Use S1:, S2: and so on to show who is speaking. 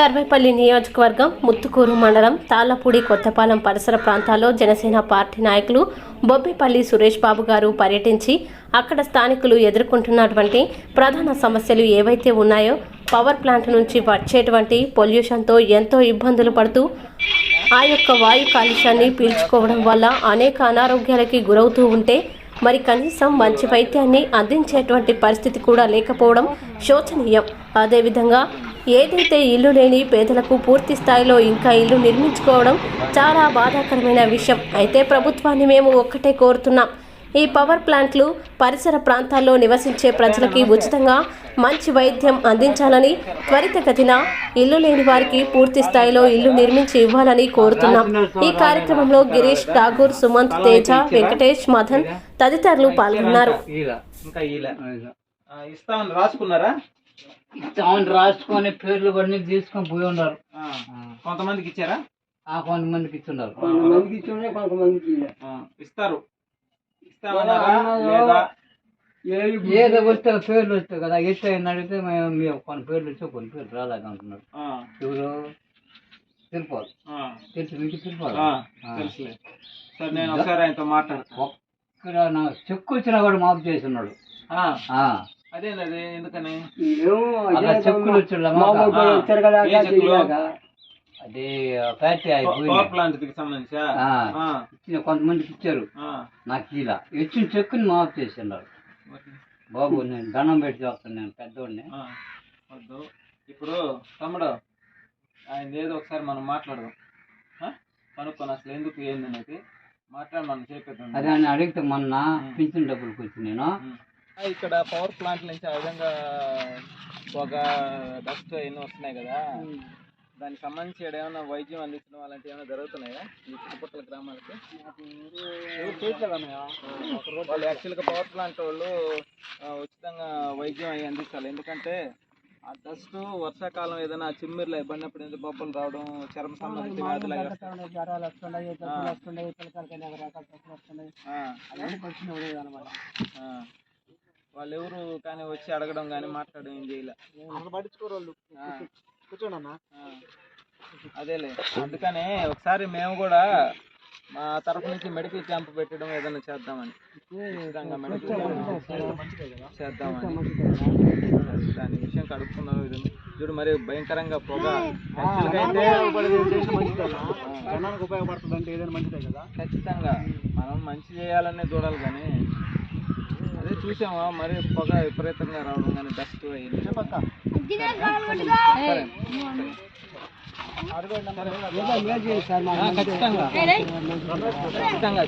S1: సర్వేపల్లి నియోజకవర్గం ముత్తుకూరు మండలం తాళ్ళపూడి కొత్తపాలెం పరిసర ప్రాంతాల్లో జనసేన పార్టీ నాయకులు బొబ్బిపల్లి సురేష్ బాబు గారు పర్యటించి అక్కడ స్థానికులు ఎదుర్కొంటున్నటువంటి ప్రధాన సమస్యలు ఏవైతే ఉన్నాయో పవర్ ప్లాంట్ నుంచి వచ్చేటువంటి పొల్యూషన్తో ఎంతో ఇబ్బందులు పడుతూ ఆ యొక్క వాయు కాలుష్యాన్ని పీల్చుకోవడం వల్ల అనేక అనారోగ్యాలకి గురవుతూ ఉంటే మరి కనీసం మంచి వైద్యాన్ని అందించేటువంటి పరిస్థితి కూడా లేకపోవడం శోచనీయం. అదేవిధంగా ఏదైతే ఇల్లు లేని పేదలకు పూర్తి స్థాయిలో ఇంకా ఇల్లు నిర్మించుకోవడం చాలా బాధాకరమైన విషయం. అయితే ప్రభుత్వాన్ని మేము ఒక్కటే కోరుతున్నాం. ఈ పవర్ ప్లాంట్లు పరిసర ప్రాంతాల్లో నివసించే ప్రజలకి ఉచితంగా మంచి వైద్యం అందించాలని త్వరితగతిన ఇల్లు లేని వారికి పూర్తి స్థాయిలో ఇల్లు నిర్మించి ఇవ్వాలని కోరుతున్నాం. ఈ కార్యక్రమంలో గిరీష్ ఠాగూర్ సుమంత్ తేజ వెంకటేష్ మదన్ తదితరులు పాల్గొన్నారు.
S2: ఇస్తామని రాసుకున్నారా?
S3: అవును రాసుకొని పేర్లు కొన్ని తీసుకొని పోయి ఉన్నారు.
S2: ఆ, కొంతమందికి ఇచ్చారా?
S3: ఆ కొంతమందికి ఇస్తున్నారు
S2: ఆ, ఇస్తారు. ఇస్తామన్నారా? లేదా?
S3: ఏదో వస్తే పేర్లు వస్తాయి కదా ఎట్లా అడిగితే మేము కొన్ని పేర్లు వచ్చి కొన్ని పేర్లు రాలేదు అంటున్నారు.
S2: ఆ,
S3: ఎవరు? తిరుపతి.
S2: ఆ,
S3: తెలుసు మీకు తిరుపతి?
S2: సరే నేను ఒకసారి ఆయనతో మాట్లాడతాను
S3: ఒక్కడ నా చెక్కు వచ్చినా కూడా మాపు చేస్తున్నాడు
S2: ఆ,
S3: ఆ.
S2: అదేంది అది ఎందుకని
S3: అలా చెక్కులు
S2: ఏ చెక్కులు?
S3: అదే ఫ్యాక్టరీ అయిపోయింది
S2: సంబంధించా?
S3: కొంతమందికి ఇచ్చారు.
S2: ఆ,
S3: నాకు ఇలా ఇచ్చిన చెక్కుని మాపు చేస్తున్నారు బాబు నేను దండం పెట్టి చెప్తాను నేను పెద్దోడిని.
S2: వద్దు. ఇప్పుడు తమ్ముడు ఆయన ఏదో ఒకసారి మనం మాట్లాడదాం? కనుక్కొని అసలు ఎందుకు ఏంది అనేది మాట్లాడి మనం చేపిద్దాం
S3: అదే అని అడిగితే మొన్న పింఛన్ డబ్బులకు వచ్చి నేను.
S2: ఇక్కడ పవర్ ప్లాంట్ నుంచి ఆ విధంగా పొగ డస్ట్ ఎన్నో వస్తున్నాయి కదా. దానికి సంబంధించి ఏమైనా వైద్యం అందించడం అలాంటివి ఏమైనా జరుగుతున్నాయా? ఈ చుట్టుపక్కల గ్రామాలకి? వాళ్ళు యాక్చువల్గా పవర్ ప్లాంట్ వాళ్ళు ఉచితంగా వైద్యం అవి అందించాలి ఎందుకంటే ఆ డస్ట్ వర్షాకాలం ఏదైనా చిమ్మిర్లు పడినప్పుడు ఏంటంటే బొబ్బలు రావడం చర్మ సంబంధించిన వ్యాధులు. ఆ. వాళ్ళు ఎవరు కానీ వచ్చి అడగడం కానీ మాట్లాడడం ఏం చేయలే. పట్టించుకోరు వాళ్ళు. కూర్చోండి అదేలే. అందుకనే ఒకసారి మేము కూడా మా తరపు నుంచి మెడికల్ క్యాంప్ పెట్టడం ఏదైనా చేద్దామని. ఖచ్చితంగా మెడికల్ క్యాంప్ చేద్దామని. దాని విషయం కడుక్కున్నారు ఇది చూడు మరి భయంకరంగా పొగ. అయితే
S4: ఉపయోగపడుతుంది అంటే ఏదైనా మంచిదే కదా.
S2: ఖచ్చితంగా. మనం మంచి చేయాలనే చూడాలి కానీ అదే చూసామా మరి పొగ విపరీతంగా రావడం కానీ డస్ట్ అయ్యింది ఖచ్చితంగా. ఖచ్చితంగా